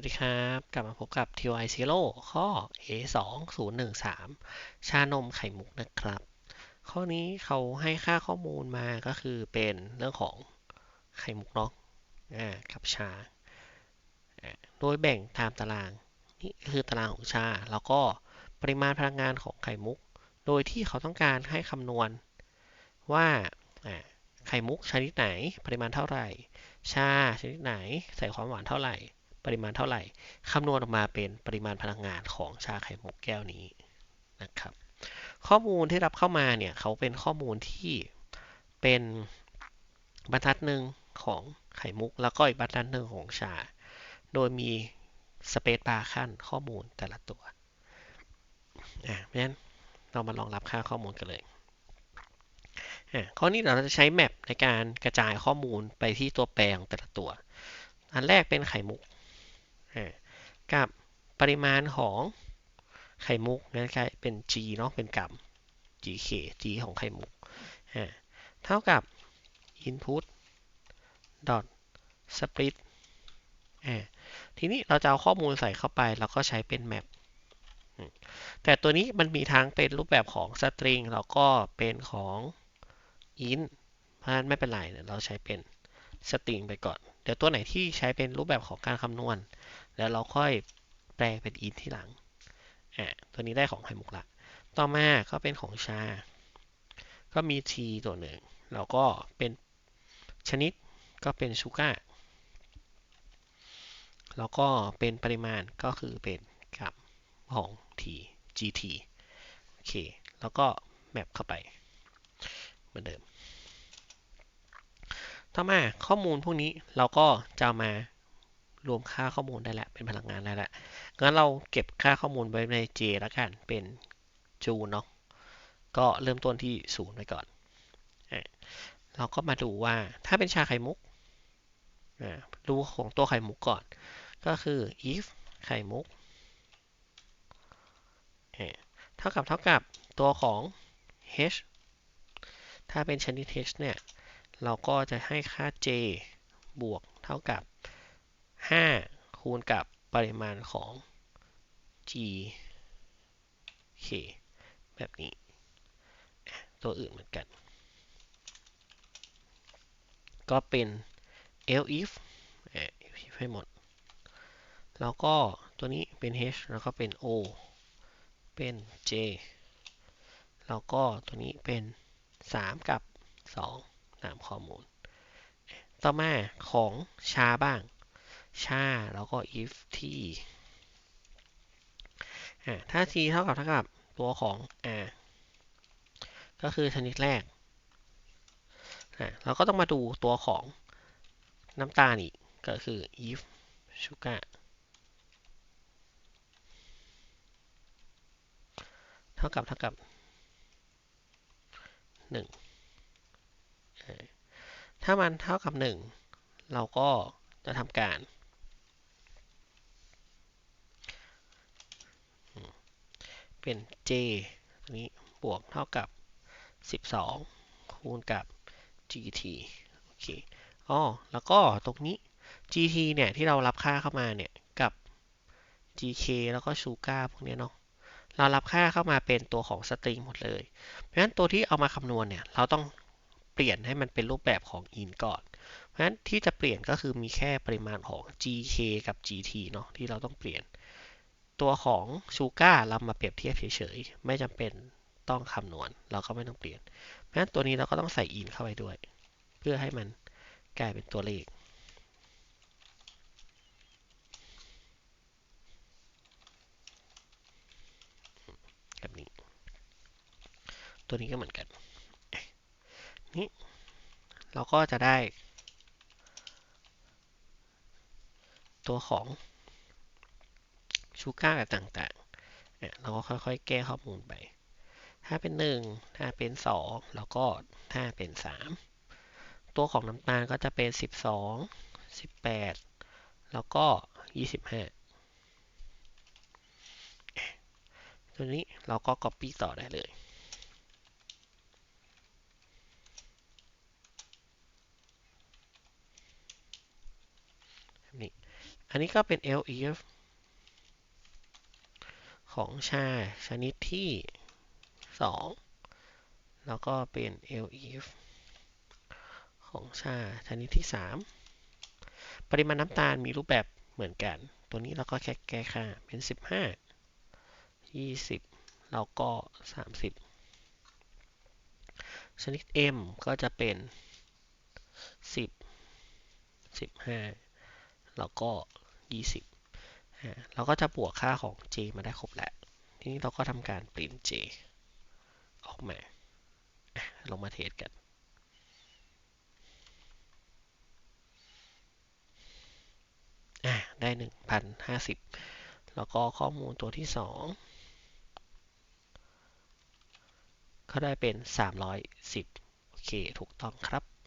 วัสดีครับ กลับมาพบกับ TY Zero ข้อ A 2 0 1 3ชานมไข่มุกนะครับ ข้อนี้เขาให้ค่าข้อมูลมาก็คือเป็นเรื่องของไข่มุกเนาะอ่ากับชา โดยแบ่งตามตาราง นี่คือตารางของชา แล้วก็ปริมาณพลังงานของไข่มุก โดยที่เขาต้องการให้คำนวณว่าอ่าไข่มุกชนิดไหน ปริมาณเท่าไหร่ ชาชนิดไหน ใส่ความหวานเท่าไหร่ ปริมาณเท่าไหร่คำนวณออกมาเป็นปริมาณพลังงานของชาไข่มุกแก้วนี้นะครับ ข้อมูลที่รับเข้ามาเนี่ยเขาเป็นข้อมูลที่เป็นบรรทัดหนึ่งของไข่มุก แล้วก็อีกบรรทัดหนึ่งของชา โดยมีสเปซบาร์ขั้นข้อมูลแต่ละตัวอ่าเพราะฉะนั้นเรามาลองรับค่าข้อมูลกันเลยอ่าข้อนี้เราจะใช้แมปในการกระจายข้อมูลไปที่ตัวแปรของแต่ละตัว อันแรกเป็นไข่มุก กับปริมาณของไข่มุกงั้นกลายเป็น g เนาะเป็นกรัม gk g ของไข่มุกเท่ากับ input dot split ทีนี้เราจะเอาข้อมูลใส่เข้าไป แล้วก็ใช้เป็นแมปแต่ตัวนี้มันมีทั้งเป็นรูปแบบของ string แล้วก็เป็นของ int เพราะฉะนั้นไม่เป็นไรเราใช้เป็น string ไปก่อน ดี๋ยวตัวไหนที่ใช้เป็นรูปแบบของการคำนวณ แล้วเราค่อยแปลงเป็น int ที่หลังอ่าตัวนี้ได้ของไข่มุกละ ต่อมาก็เป็นของชา ก็มี t ตัวหนึ่งแล้วก็เป็นชนิดก็เป็นชูการ์แล้วก็เป็นปริมาณก็คือเป็นกับของ t gt โอเค แล้วก็แมปเข้าไป เหมือนเดิม ต่อมาข้อมูลพวกนี้เราก็จะมารวมค่าข้อมูลได้แล้วเป็นพลังงานได้แล้วงั้นเราเก็บค่าข้อมูลไว้ใน J แล้วกันเป็นจูเนาะก็เริ่มต้นที่ศูนย์ไปก่อน เราก็มาดูว่าถ้าเป็นชาไข่มุกดูของตัวไข่มุกก่อน ก็คือ if ไข่มุกเท่ากับเท่ากับตัวของ h ถ้าเป็นชนิด h เนี่ย เราก็จะให้ค่า j บวกเท่ากับ 5 คูณกับปริมาณของ g k แบบนี้ ตัวอื่นเหมือนกัน ก็เป็น else if ให้หมด แล้วก็ตัวนี้เป็น h แล้วก็เป็น o เป็น j แล้วก็ตัวนี้เป็น 3 กับ 2 ตามข้อมูล ต่อมาของชาบ้าง ชาแล้วก็ if t ถ้า t เท่ากับเท่ากับตัวของ r ก็คือชนิดแรก เราก็ต้องมาดูตัวของน้ำตาลอีก ก็คือ if sugar เท่ากับเท่ากับ 1 ถ้ามันเท่ากับ 1 เราก็จะทำการเป็น j ตัวนี้บวกเท่ากับ 12 คูณกับ gt โอเคอ๋อแล้วก็ตรงนี้ gt เนี่ยที่เรารับค่าเข้ามาเนี่ย กับ gk แล้วก็ชูการ์พวกนี้เนาะ เรารับค่าเข้ามาเป็นตัวของสตริงหมดเลย เพราะฉะนั้นตัวที่เอามาคำนวณเนี่ย เราต้อง ปลี่ยนให้มันเป็นรูปแบบของ in ก่อน เพราะฉะนั้นที่จะเปลี่ยนก็คือมีแค่ปริมาณของ gk กับ gt เนาะที่เราต้องเปลี่ยน ตัวของชูการ์เรามาเปรียบเทียบเฉยๆ ไม่จำเป็นต้องคำนวณ เราก็ไม่ต้องเปลี่ยน เพราะฉะนั้นตัวนี้เราก็ต้องใส่อินเข้าไปด้วย เพื่อให้มันกลายเป็นตัวเลขแบบนี้ ตัวนี้ก็เหมือนกัน นี่เราก็จะได้ ตัวของชูการ์ต่างๆเนี่ยเราก็ค่อยๆ แก้ข้อมูลไป ถ้าเป็น 1 ถ้าเป็น 2 แล้วก็ถ้าเป็น 3 ตัวของน้ำตาลก็จะเป็น 12 18 แล้วก็ 25 ตัวนี้เราก็ Copy ต่อได้เลย อันนี้ก็เป็น elif ของชาชนิดที่ 2 แล้วก็เป็น elif ของชาชนิดที่ 3 ปริมาณน้ำตาลมีรูปแบบเหมือนกัน ตัวนี้เราก็แค่แก้ค่าเป็น 15 20 แล้วก็ 30 ชนิด m ก็จะเป็น 10 15 แล้วก็ 20อ่าเราก็จะบวกค่าของ j มาได้ครบแล้ว ทีนี้เราก็ทำการปริ้น j ออกมาลงมาเทสกันอะได้ 1,050 แล้วก็ข้อมูลตัวที่ 2 ก็ได้เป็น 310 โอเค ถูกต้องครับ